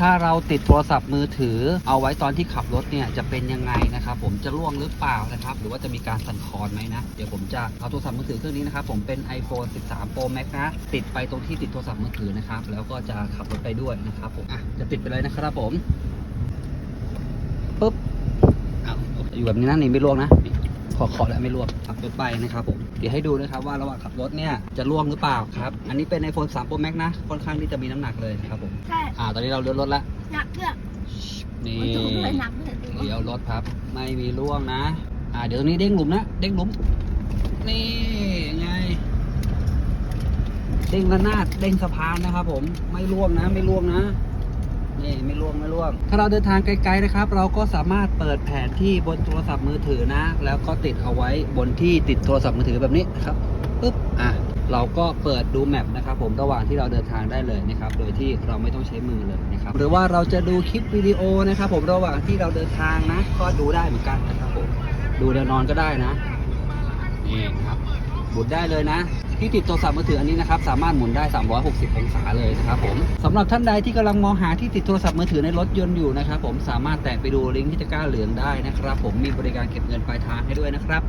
ถ้าเราติดโทรศัพท์มือถือ เอาไว้ตอนที่ขับรถเนี่ยจะเป็นยังไงนะครับ ผมจะล่วงหรือเปล่านะครับ หรือว่าจะมีการสั่นคลอนไหมนะ เดี๋ยวผมจะเอาโทรศัพท์มือถือเครื่องนี้นะครับ ผมเป็น iPhone 13 Pro Max นะ ติดไปตรงที่ติดโทรศัพท์มือถือนะครับ แล้วก็จะขับรถไปด้วยนะครับผมอะจะติดไปเลยนะครับผมปุ๊บเอาอยู่แบบนี้นะนี่ไม่ล่วงนะ ขอขอแล้วไม่ล่วงขับรถไปนะครับผมเดี๋ยวให้ดูนะครับว่าระหว่างขับรถเนี่ยจะล่วงหรือเปล่าครับ อันนี้เป็น iPhone 13 Pro Max นะ ค่อนข้างที่จะมีน้ำหนักเลยนะครับผมใช่อ่าตอนนี้เราเลื่อนรถแล้วหนักเกือบนี่มันถูกเลยหนักเลยเดี๋ยวรถครับไม่มีร่วงนะ อ่า เดี๋ยวตรงนี้เด้งหลุมนะเด้งหลุม นี่ไง เด้งระนาดเด้งสะพานนะครับผมไม่ร่วงนะ ไม่ร่วงนะ นี่ไม่ร่วงไม่ร่วง ถ้าเราเดินทางไกลๆนะครับ เราก็สามารถเปิดแผนที่บนโทรศัพท์มือถือนะ แล้วก็ติดเอาไว้บนที่ติดโทรศัพท์มือถือแบบนี้นะครับปึ๊บอะเราก็เปิดดูแมปนะครับผมระหว่างที่เราเดินทางได้เลยนะครับโดยที่เราไม่ต้องใช้มือเลยนะครับหรือว่าเราจะดูคลิปวิดีโอนะครับผมระหว่างที่เราเดินทางนะ ก็ดูได้เหมือนกันนะครับผมดูเดินนอนก็ได้นะนี่ครับ หมุนได้เลยนะ ที่ติดโทรศัพท์มือถืออันนี้นะครับสามารถหมุนได้ 360 องศาเลยนะครับผมสำหรับท่านใดที่กำลังมองหาที่ติดโทรศัพท์มือถือในรถยนต์อยู่นะครับผมสามารถแตะไปดูลิงก์ที่ตะกร้าเหลืองได้นะครับผมมีบริการเก็บเงินปลายทางให้ด้วยนะครับ